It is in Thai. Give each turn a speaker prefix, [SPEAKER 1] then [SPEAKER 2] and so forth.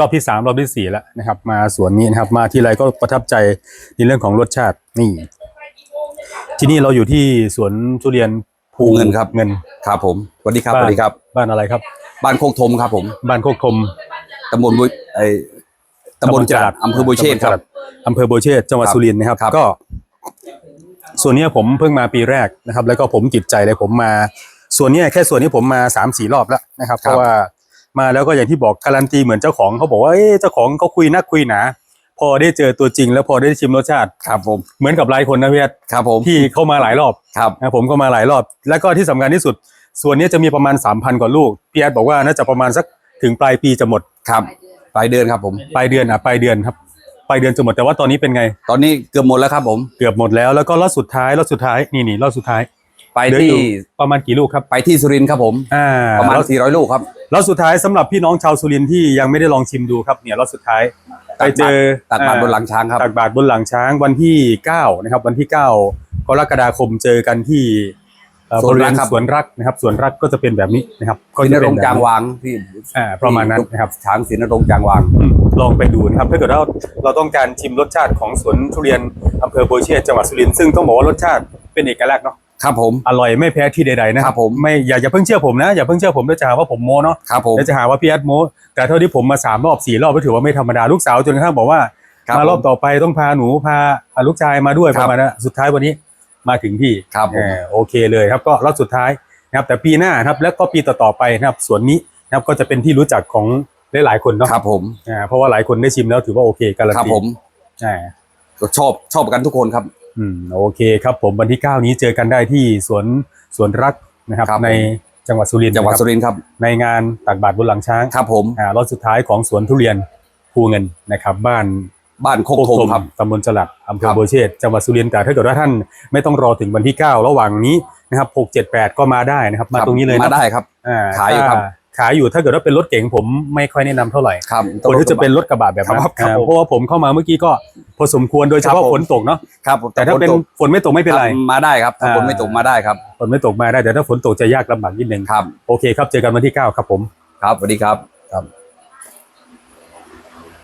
[SPEAKER 1] รอบที่สามรอบที่สี่แล้วนะครับ มาสวนนี้นะครับ มาทีไรก็ประทับใจในเรื่องของรสชาตินี่ ที่นี่เราอยู่ที่สวนทุเรียน
[SPEAKER 2] ภูเงินครับ
[SPEAKER 1] เงิน
[SPEAKER 2] ครับผมสวัสดีครับ
[SPEAKER 1] บ้าน
[SPEAKER 2] สวัสดีครับ
[SPEAKER 1] บ้านอะไรครับ
[SPEAKER 2] บ้านโคกธมครับผม
[SPEAKER 1] บ้านโคกธม
[SPEAKER 2] ตำบลบุไอตำบลจรัดอำเภอบุเชษครับ
[SPEAKER 1] อำเภอโบวเชษจังหวัด
[SPEAKER 2] ครับ
[SPEAKER 1] สุรินทร์นะครับ
[SPEAKER 2] ครับ
[SPEAKER 1] ก็ ส่วนเนี้ยผมเพิ่งมาปีแรกนะครับ แล้วก็ผมติดใจเลยผมมา ส่วนเนี้ยแค่ส่วนนี้ผมมาสามสี่รอบแล้วนะครับ เพราะว่า มาแล้วก็อย่างที่บอกการันตีเหมือนเจ้าของเขาบอกว่าเอ๊ะเจ้าของเขาคุยนักคุยหนาพอได้เจอตัวจริงแล้วพอได้ชิมรสชาติ
[SPEAKER 2] ครับผม
[SPEAKER 1] เหมือนกับหลายคนนะพี่แอด
[SPEAKER 2] ครับผม
[SPEAKER 1] ที่เข้ามาหลายรอบ
[SPEAKER 2] ครับ
[SPEAKER 1] นะผมก็มาหลายรอบ แล้วก็ที่สำคัญที่สุด ส่วนนี้จะมีประมาณ 3,000 กว่าลูกพี่แอดบอกว่าน่าจะประมาณสักถึงปลายปีจะหมด
[SPEAKER 2] ครับปลายเดือนครับผม
[SPEAKER 1] ปลายเดือนอะปลายเดือนครับปลายเดือนจะหมดแต่ว่าตอนนี้เป็นไง
[SPEAKER 2] ตอนนี้เกือบหมดแล้วครับผม
[SPEAKER 1] เกือบหมดแล้วแล้วก็รอบสุดท้ายรอบสุดท้ายนี่นี่รอบสุดท้าย
[SPEAKER 2] ไป
[SPEAKER 1] เหลือ
[SPEAKER 2] ที่
[SPEAKER 1] อยู่ประมาณกี่ลูกครับ
[SPEAKER 2] ไปที่สุรินทร์ครับผม
[SPEAKER 1] อ่า
[SPEAKER 2] ประมาณ
[SPEAKER 1] รอบ
[SPEAKER 2] 400 ลูกครับ
[SPEAKER 1] รอบสุดท้ายสำหรบพี่น้องชาวสุรินทร์ที่ยังไม่ได้ลองชิมดูครับเนี่ยรอบสุดท้ายไปเจอ
[SPEAKER 2] ตักบาตรบนหลังช้างครับ
[SPEAKER 1] ตักบาตรบนหลังช้างวันที่9นะครับวันที่ 9กรกฎาคมเจอกันที่เอ่อบ
[SPEAKER 2] สวน
[SPEAKER 1] ริเว
[SPEAKER 2] รัก
[SPEAKER 1] ณ
[SPEAKER 2] ครับ
[SPEAKER 1] สวนรักนะครับสวนรักก็จะเป็นแบบนี้นะครับก็
[SPEAKER 2] ศิน
[SPEAKER 1] จะ
[SPEAKER 2] ร
[SPEAKER 1] เป็น
[SPEAKER 2] งค์
[SPEAKER 1] แบบ
[SPEAKER 2] จาง
[SPEAKER 1] นี้
[SPEAKER 2] วางที่
[SPEAKER 1] อ่าประมาณนั้นนะครับ
[SPEAKER 2] ช้างศินรงค์จางวาง
[SPEAKER 1] อืมลองไปดูนะครับถ้าเกิดว่าเราต้องการชิมรสชาติของสวนทุเรียนอำเภอโบวเชษจังหวัดสุรินทร์ซึ่งต้องบอกว่ารสชาติเป็นเอกลักษณ์เนาะ
[SPEAKER 2] ครับผม
[SPEAKER 1] อร่อยไม่แพ้ที่ใดๆนะค
[SPEAKER 2] ครั
[SPEAKER 1] รับบ
[SPEAKER 2] ผม
[SPEAKER 1] ไม่อย่าอย่าเพิ่งเชื่อผมนะอย่าเพิ่งเชื่อผมเดี๋ยวจะหาว่าผมโม้เนาะ
[SPEAKER 2] ครับผม
[SPEAKER 1] เดี๋ยวจะหาว่าพี่แอดโม้แต่เท่าที่ผมมาสามรอบสี่รอบก็ถือว่าไม่ธรรมดาลูกสาวจนกระทั่งบอกว่า
[SPEAKER 2] ครับ
[SPEAKER 1] มารอบ
[SPEAKER 2] ผม
[SPEAKER 1] ต่อไปต้องพาหนูพาอ่าลูกชายมาด้วย
[SPEAKER 2] ค
[SPEAKER 1] ป
[SPEAKER 2] รับ
[SPEAKER 1] ระมาณนั้นสุดท้ายวันนี้มาถึงที่
[SPEAKER 2] ครับผม
[SPEAKER 1] เออโอเคเลยครับก็รอบสุดท้ายนะครับแต่ปีหน้านะครับแล้วก็ปีต่อๆไปนะครับสวนนี้นะครับก็จะเป็นที่รู้จักของหลายๆคนเนาะ
[SPEAKER 2] ครับผม
[SPEAKER 1] อ่าเพราะว่าหลายคนได้ชิมแล้วถือว่าโอเคการัน
[SPEAKER 2] ครับ
[SPEAKER 1] ตี
[SPEAKER 2] ผม
[SPEAKER 1] อ่า
[SPEAKER 2] ก็ชอบชอบกันทุกคนครับ
[SPEAKER 1] อืมโอเคครับผมวันที่ 9 นี้เจอกันได้ที่สวนสวนรักนะครับ
[SPEAKER 2] ครับ
[SPEAKER 1] ในจังหวัดสุรินทร์
[SPEAKER 2] จังหวัด
[SPEAKER 1] นะครับ
[SPEAKER 2] สุรินทร์ครับ
[SPEAKER 1] ในงานตักบาตรบนหลังช้าง
[SPEAKER 2] ครับผม
[SPEAKER 1] อ่ารอบสุดท้ายของสวนทุเรียนภูเงินนะครับ บ้าน
[SPEAKER 2] บ้านโคกธมครับ
[SPEAKER 1] ตำบลจลัดอำเภ
[SPEAKER 2] ค
[SPEAKER 1] อ
[SPEAKER 2] รับ
[SPEAKER 1] โบวเชษจังหวัดสุรินทร์แต่ถ้าเกิดว่าท่านไม่ต้องรอถึงวันที่ 9 ระหว่างนี้นะครับ6 7 8 ก็มาได้นะครับ มาตรงนี้เลย
[SPEAKER 2] มา
[SPEAKER 1] นะ
[SPEAKER 2] ได้ครับ
[SPEAKER 1] อ่า
[SPEAKER 2] ขายอยู่ครับ
[SPEAKER 1] ขายอยู่ถ้าเกิดว่าเป็นรถเก๋งผมไม่ค่อยแนะนำเท่าไหร่
[SPEAKER 2] ครับ
[SPEAKER 1] ควรที่จะเป็นรถกระบะแบบนั้น
[SPEAKER 2] ครับครับ
[SPEAKER 1] อ่า
[SPEAKER 2] ผม
[SPEAKER 1] เพราะว่าผมเข้ามาเมื่อกี้ก็ พอสมควรโดยเฉ
[SPEAKER 2] ครับ
[SPEAKER 1] พาะ
[SPEAKER 2] ผม
[SPEAKER 1] ฝนตกเนาะ
[SPEAKER 2] ครับ
[SPEAKER 1] แต่ถ้าเป็น
[SPEAKER 2] ฝตก
[SPEAKER 1] ฝนไม่ตกไม่เป็นไร
[SPEAKER 2] ครับมาได้ครับถ้า
[SPEAKER 1] อ่า
[SPEAKER 2] ฝนไม่ตกมาได้ครับ
[SPEAKER 1] ฝนไม่ตกมาได้แต่ถ้าฝนตกจะยากลำบากนิดนึง
[SPEAKER 2] ครับ
[SPEAKER 1] โอเคครับเจอกันวันที่ 9 ครับผม
[SPEAKER 2] ครับสวัสดีครับ
[SPEAKER 1] ครับ